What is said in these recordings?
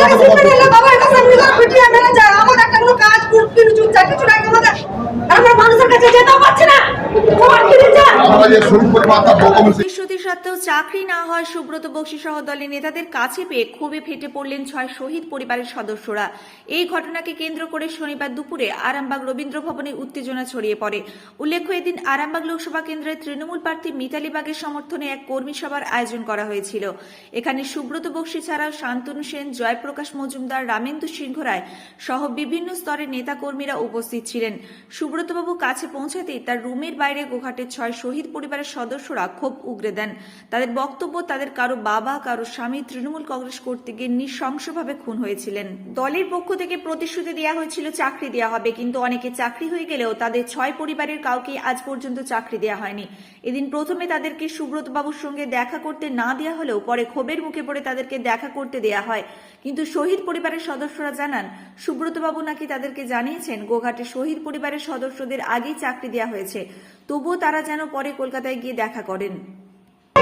আমাদের সিমেন্ট এলে বাবা এটা সামনে করে পিটিয়ে মেরে যায় আমাদের একটা কোনো কাজ কিছু চুপচাপ কিছু আমাদের আমরা মানুষের কাছে যেতে পারছি না। তোমার কি দিচ্ছে আমরা যে শহীদ পরিবার তার ডকুমেন্টস প্রতিশ্রুতি সত্ত্বেও চাকরি না হয় সুব্রত বক্সি সহ দলের নেতাদের কাছে পেয়ে ক্ষোভে ফেটে পড়লেন ছয় শহীদ পরিবারের সদস্যরা। এই ঘটনাকে কেন্দ্র করে শনিবার দুপুরে আরামবাগ রবীন্দ্র ভবনে উত্তেজনা ছড়িয়ে পড়ে। উল্লেখ্য, এদিন আরামবাগ লোকসভা কেন্দ্রের তৃণমূল প্রার্থী মিতালি বাগের সমর্থনে এক কর্মী সভার আয়োজন করা হয়েছিল। এখানে সুব্রত বক্সি ছাড়াও শান্তনু সেন, জয়প্রকাশ মজুমদার, রামেন্দু সিংহ রায় সহ বিভিন্ন স্তরের নেতাকর্মীরা উপস্থিত ছিলেন। সুব্রতবাবু কাছে পৌঁছাতেই তার রুমের বাইরে গোঘাটের ছয় শহীদ পরিবারের সদস্যরা ক্ষোভ উগরে দেন। তাদের বক্তব্য তাদের কারও বাবা, কারও স্বামী তৃণমূল কংগ্রেস করতে গিয়ে নৃশংসভাবে খুন হয়েছিলেন। দলের পক্ষ থেকে প্রতিশ্রুতি দেওয়া হয়েছিল, চাকরি দেওয়া হবে, কিন্তু অনেকে চাকরি হয়ে গেলেও তাদের ছয় পরিবারের কাউকে আজ পর্যন্ত চাকরি দেওয়া হয়নি। এদিন প্রথমে তাদেরকে সুব্রত বাবুর সঙ্গে দেখা করতে না দেওয়া হলেও পরে ক্ষোভের মুখে পড়ে তাদেরকে দেখা করতে দেওয়া হয়। কিন্তু শহীদ পরিবারের সদস্যরা জানান সুব্রত বাবু নাকি তাদেরকে জানিয়েছেন, গোঘাটে শহীদ পরিবারের সদস্যদের আগেই চাকরি দেওয়া হয়েছে। তবুও তারা যেন পরে কলকাতায় গিয়ে দেখা করেন।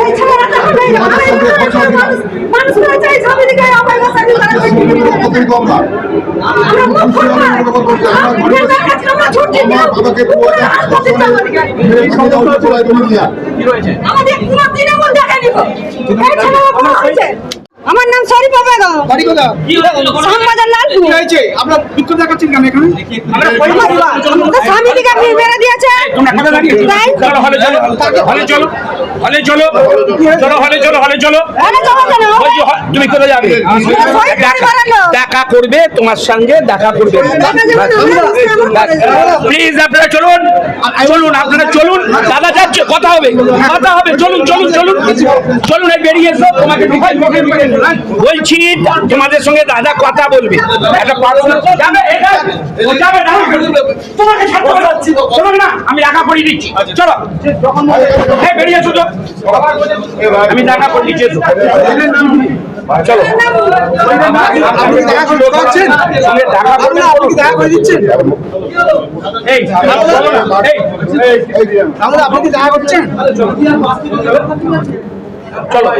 এই ছেলেরা তো হবে মানুষ মানুষগুলো চাই ছবি দিকে আমার নিয়ে আমাদের পুরো তৃণমূল দেখে নিব। এই ছেলেরা আমার নাম শরীফা বেগম বাড়ি কোথা? শ্যামবাজার লালপুর। কি হয়েছে? আপনারা বিক্ষোভ দেখাচ্ছেন কেন এখানে? আমরা আমাদের স্বামীদিকে মেরে দিয়েছে তোমরা কোথায় দাঁড়িয়েছো? তাই? চলো হলে চলো। হলে চলো। হলে চলো। চলো হলে চলো হলে চলো। আরে চলো কেন? হ- তুমি কোথায় যাবে। দেখা করবে তোমার সঙ্গে দেখা করবে। দেখা। প্লিজ আপনারা চলুন। চলুন আপনারা চলুন। দাদা যাচ্ছে কথা হবে। কথা হবে। চলুন চলুন চলুন। চলুন এই বেরিয়ে এসো। তোমাকে ঢুকাই। বলছি তোমাদের সঙ্গে দাদা কথা বলবে একটা আমি টাকা পড়িয়ে দিচ্ছি চলো হ্যাঁ বেরিয়ে আমি দিচ্ছি চলো আপনি কি দেখা করে দেখা করে? এই চলো না এই তাহলে আপনি কি দেখা করছেন? চলো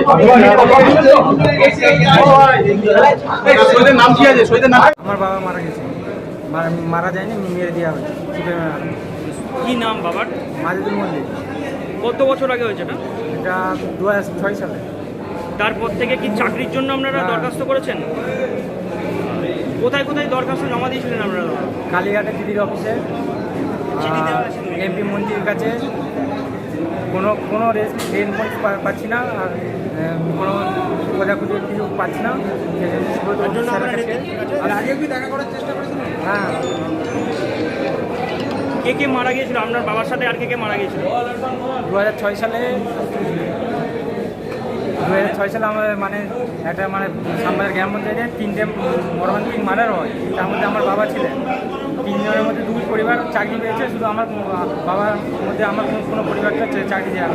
নাম কি আছে? নাম? আমার বাবা মারা গেছে। মারা- যায়নি মেরে দেওয়া হয়েছে। কি নাম বাবার? মাজেদুল মল্লিক। কত বছর আগে হয়েছে না এটা দু হাজার ছয় সালে। তারপর থেকে কি চাকরির জন্য আপনারা। দরখাস্ত করেছেন? কোথায় কোথায় দরখাস্ত জমা দিয়েছিলেন আপনারা? কালীঘাটে দিদির অফিসে। এমপি মন্ত্রীর কাছে কোনো কোনো রেসপন্স পাচ্ছি না আর কোনো খোঁজাখুঁজি কিছু পাচ্ছি না? হ্যাঁ। কে কে মারা গিয়েছিল? আপনার বাবার সাথে আর কে কে মারা গিয়েছিল? দু হাজার ছয় সালে দু হাজার ছয় সালে আমার মানে একটা মানে সামনের গ্রাম পঞ্চায়েতে তিনটে মর্মান্তিক মার্ডার হয়। তার মধ্যে আমার বাবা ছিলেন। তিনজনের মধ্যে দুই পরিবার চাকরি পেয়েছে শুধু আমার বাবার মধ্যে আমার কোনো পরিবারটা চাকরি দেওয়া।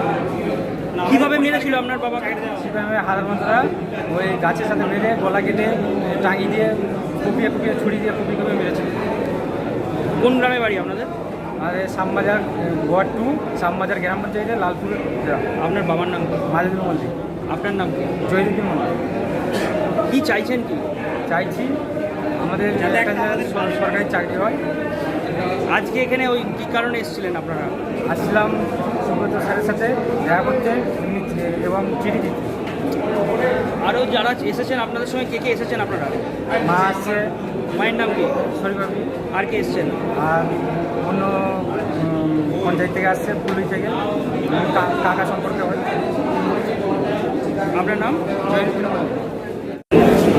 কীভাবে মেরেছিল আপনার বাবাকে সেভাবে হারার মধ্যরা ওই গাছের সাথে বেঁধে গলা কেটে টাঙি দিয়ে কুপিয়ে কুপিয়ে ছুরি দিয়ে কুপিয়ে কুপিয়ে মেরেছে। কোন গ্রামে বাড়ি আপনাদের? আর এই শ্যামবাজার ওয়ার্ড টু শ্যামবাজার গ্রাম পঞ্চায়েতে লালপুর গ্রাম। আপনার বাবার নাম? মাজেদুল মল্লিক। আপনার নাম কি? জয়দুদ্দিন মল্লিক। কী চাইছেন কি? চাইছি আমাদের সরকারি চাকরি হয়। আজকে এখানে ওই কি কারণে এসেছিলেন আপনারা? আসছিলাম সুব্রত স্যারের সাথে দেখা করতে এবং চিঠি দিতে। আরও যারা এসেছেন আপনাদের সঙ্গে কে কে এসেছেন আপনারা? মা আসছে মায়ের নাম কি? শরীফাবি আর কে এসেছেন? আর অন্য পঞ্চায়েত থেকে আসছে পুলিশ থেকে। কাকা সম্পর্কে হয়। আপনার নাম?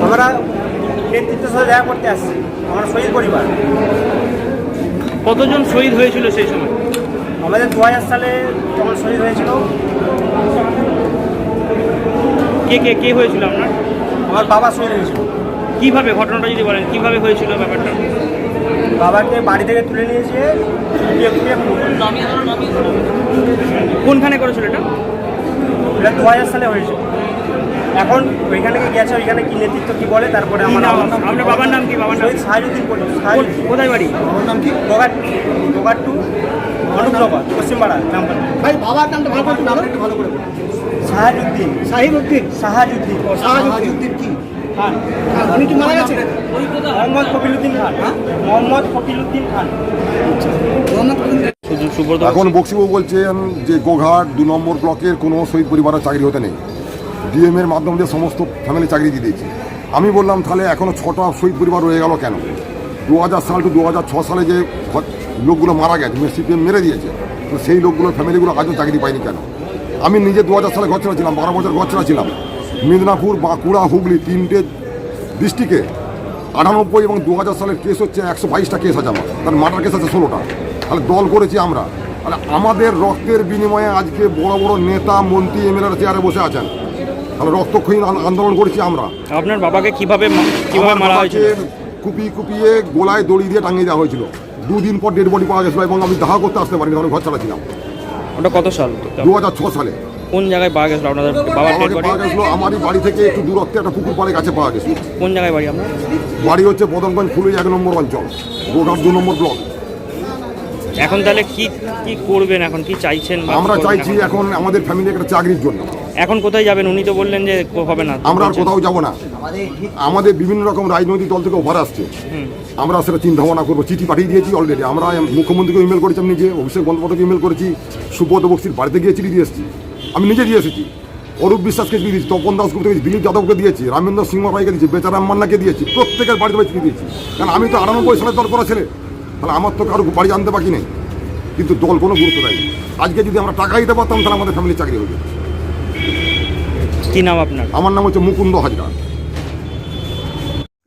আমরা নেতৃত্বের সাথে দেখা করতে আসছি আমার শহীদ পরিবার। কতজন শহীদ হয়েছিল সেই সময়? আমাদের দু হাজার সালে যখন শহীদ হয়েছিল কে কে কে হয়েছিল আপনার? আমার বাবা শহীদ হয়েছিল। কীভাবে ঘটনাটা যদি বলেন কীভাবে হয়েছিল ব্যাপারটা? বাবাকে বাড়ি থেকে তুলে নিয়ে এসে কুপিয়ে কুপিয়ে খুন করে। কোনখানে করেছিল এটা? এটা দু হাজার সালে হয়েছে এখন ওইখানে গেছে ওইখানে কি নেতৃত্ব কি বলে তারপরে কি আমার নাম? আপনার বাবার নাম কি? বাবার নাম? শহীদ সাহাজুদ্দিন পড়ি কোন- কোথায় বাড়ি? গোগাট গোগাট টু অনুপ্রভা পশ্চিমপাড়া নাম ভাই বাবার নামটা ভালো করে একটু ভালো করে সাহাজুদ্দিন সাহিব উদ্দিন সাহাজুদ্দিন। সাহাজুদ্দিন কি? খান। খান। উনি কি মারা গেছে মোহাম্মদ কপিলুদ্দিন খান। মোহাম্মদ কপিলুদ্দিন খান। শুধু সুব্রত। এখন বক্সিবাবু বলছেন যে গোঘাট দু নম্বর ব্লকের কোনো শহীদ পরিবারের চাকরি হতে নেই। ডিএম এর মাধ্যম দিয়ে সমস্ত ফ্যামিলি চাকরি দিয়ে দিয়েছি। আমি বললাম, তাহলে এখনও ছটা শহীদ পরিবার রয়ে গেল কেন? দু হাজার সাল টু দু হাজার ছ সালে যে লোকগুলো মারা গেছে সিপিএম মেরে দিয়েছে, তো সেই লোকগুলো ফ্যামিলিগুলো আজও চাকরি পায়নি কেন? আমি নিজে দু হাজার সালে ঘর ছিলাম বারো বছর ঘর ছিলাম মেদিনীপুর, বাঁকুড়া, হুগলি তিনটে ডিস্ট্রিক্টে আটানব্বই এবং দু হাজার সালের কেস হচ্ছে একশো বাইশটা কেস আছে আমার। তার মার্ডার কেস আছে ষোলোটা। তাহলে দল করেছি আমরা। তাহলে আমাদের রক্তের বিনিময়ে আজকে বড় বড় নেতা, মন্ত্রী এমএলএর চেয়ারে বসে আছেন। তাহলে রক্তক্ষয়ী আন্দোলন করেছি আমরা। আপনার বাবাকে কীভাবে কীভাবে মারা হয়েছিল? কুপিয়ে কুপিয়ে গোলায় দড়ি দিয়ে টাঙিয়ে দেওয়া হয়েছিল। দুদিন পর ডেড বডি পাওয়া গেছিল এবং আমি দাহা করতে আসতে পারিনি তখন ঘর চালাচ্ছিলাম ওটা কত সাল? দু হাজার ছ সালে। কোন জায়গায় পাওয়া গেছিল আপনাদের বাবার ডেড বডি পাওয়া গেছিল আমারই বাড়ি থেকে একটু দূরত্বে একটা পুকুর পাড়ে কাছে পাওয়া গেছিল। কোন জায়গায় বাড়ি আপনার? বাড়ি হচ্ছে বদনগঞ্জ ফুলই এক নম্বর অঞ্চল গোঘাট দু নম্বর ব্লক। এখন তাহলে কি কি করবেন এখন? কি চাইছেন বা কি আমরা করবেন চাইছি এখন? আমাদের ফ্যামিলি একটা চাকরির জন্য। এখন কোথায় যাবেন? উনি তো বললেন যে কো- হবে না। আমরা আর কোথাও যাব না। আমাদের বিভিন্ন রকম রাজনৈতিক দল থেকে অফার আসছে। আমরা সেটা চিন্তা ভাবনা করব। চিঠি পাঠিয়ে দিয়েছি অলরেডি আমরা মুখ্যমন্ত্রীকে ইমেল করেছি আমি নিজে অভিষেক বন্দ্যোপাধ্যায়কে ইমেল করেছি। সুব্রত বক্সির বাড়িতে গিয়ে চিঠি দিয়ে এসেছি। আমি নিজে দিয়ে এসেছি। অরূপ বিশ্বাসকে চিঠি দিয়েছি তপন দাসগুপ্তকে দিয়েছি দিলীপ যাদবকে দিয়েছি রামেন্দ্র সিংহ রায়কে দিয়েছি বেচারাম মান্নাকে দিয়েছি। প্রত্যেকের বাড়িতে বাড়ি চিঠি দিয়েছি। কারণ আমি তো আটানব্বই সালের দল করা ছেলে। তাহলে আমার তো কারও বাড়ি জানতে বাকি নেই। কিন্তু দল কোনো গুরুত্ব দেয়নি। আজকে যদি আমরা টাকা দিতে পারতাম তাহলে আমাদের ফ্যামিলি চাকরি হয়ে যেত। কি নাম আপনার? আমার নাম হচ্ছে মুকুন্দ হাজরা।